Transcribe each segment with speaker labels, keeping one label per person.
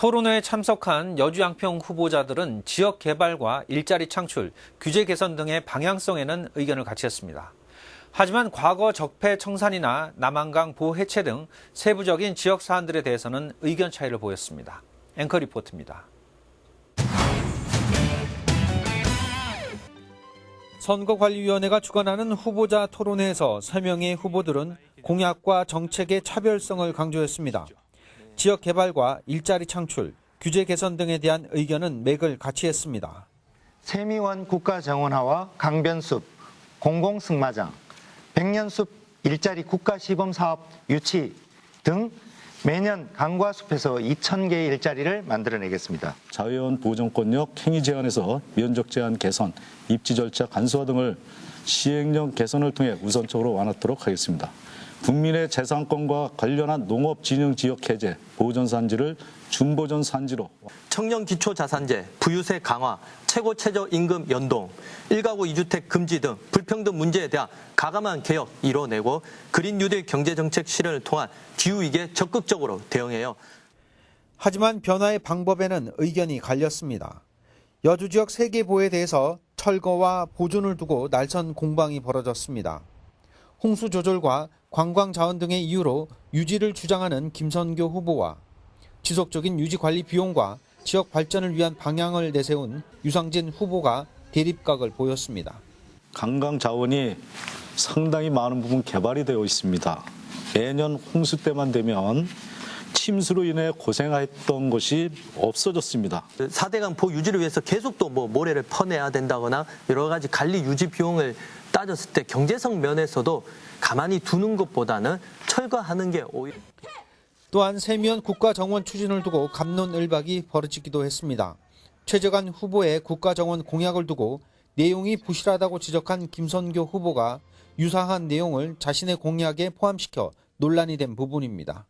Speaker 1: 토론회에 참석한 여주 양평 후보자들은 지역 개발과 일자리 창출, 규제 개선 등의 방향성에는 의견을 같이 했습니다. 하지만 과거 적폐 청산이나 남한강 보호 해체 등 세부적인 지역 사안들에 대해서는 의견 차이를 보였습니다. 앵커 리포트입니다. 선거관리위원회가 주관하는 후보자 토론회에서 3명의 후보들은 공약과 정책의 차별성을 강조했습니다. 지역 개발과 일자리 창출, 규제 개선 등에 대한 의견은 맥을 같이 했습니다.
Speaker 2: 세미원 국가정원화와 강변숲, 공공승마장, 백년숲 일자리 국가시범사업 유치 등 매년 강과숲에서 2,000개의 일자리를 만들어내겠습니다.
Speaker 3: 자유원 보정권력 행위 제한에서 면적 제한 개선, 입지 절차 간소화 등을 시행령 개선을 통해 우선적으로 완화하도록 하겠습니다. 국민의 재산권과 관련한 농업 진영 지역 해제, 보존 산지를 준보존 산지로
Speaker 4: 청년 기초 자산제, 부유세 강화, 최고 최저 임금 연동, 1가구 2주택 금지 등 불평등 문제에 대한 가감한 개혁 이뤄내고 그린 뉴딜 경제 정책 실현을 통한 기후 위기에 적극적으로 대응해요.
Speaker 1: 하지만 변화의 방법에는 의견이 갈렸습니다. 여주 지역 세계보에 대해서 철거와 보존을 두고 날선 공방이 벌어졌습니다. 홍수 조절과 관광 자원 등의 이유로 유지를 주장하는 김선교 후보와 지속적인 유지 관리 비용과 지역 발전을 위한 방향을 내세운 유상진 후보가 대립각을 보였습니다.
Speaker 3: 관광 자원이 상당히 많은 부분 개발이 되어 있습니다. 매년 홍수 때만 되면 침수로 인해 고생했던 것이 없어졌습니다.
Speaker 4: 4대강 보 유지를 위해서 계속 또 뭐 모래를 퍼내야 된다거나 여러 가지 관리 유지 비용을 따졌을 때 경제성 면에서도 가만히 두는 것보다는 철거하는 게 오히려
Speaker 1: 또한 세미연 국가정원 추진을 두고 감론을박이 벌어지기도 했습니다. 최재관 후보의 국가정원 공약을 두고 내용이 부실하다고 지적한 김선교 후보가 유사한 내용을 자신의 공약에 포함시켜 논란이 된 부분입니다.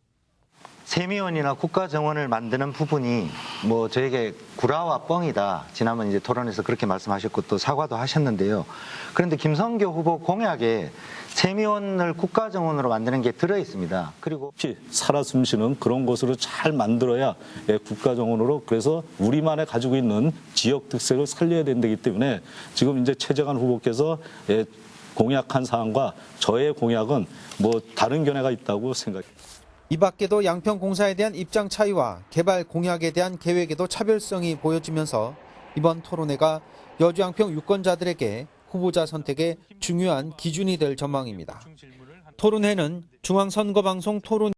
Speaker 2: 세미원이나 국가정원을 만드는 부분이 뭐 저에게 구라와 뻥이다. 지난번 이제 토론에서 그렇게 말씀하셨고 또 사과도 하셨는데요. 그런데 김성교 후보 공약에 세미원을 국가정원으로 만드는 게 들어 있습니다. 그리고
Speaker 3: 없이 살아 숨쉬는 그런 곳으로 잘 만들어야 예, 국가정원으로 그래서 우리만의 가지고 있는 지역 특색을 살려야 된다기 때문에 지금 이제 최재관 후보께서 예, 공약한 사항과 저의 공약은 뭐 다른 견해가 있다고 생각합니다.
Speaker 1: 이 밖에도 양평공사에 대한 입장 차이와 개발 공약에 대한 계획에도 차별성이 보여지면서 이번 토론회가 여주 양평 유권자들에게 후보자 선택의 중요한 기준이 될 전망입니다. 토론회는 중앙선거방송 토론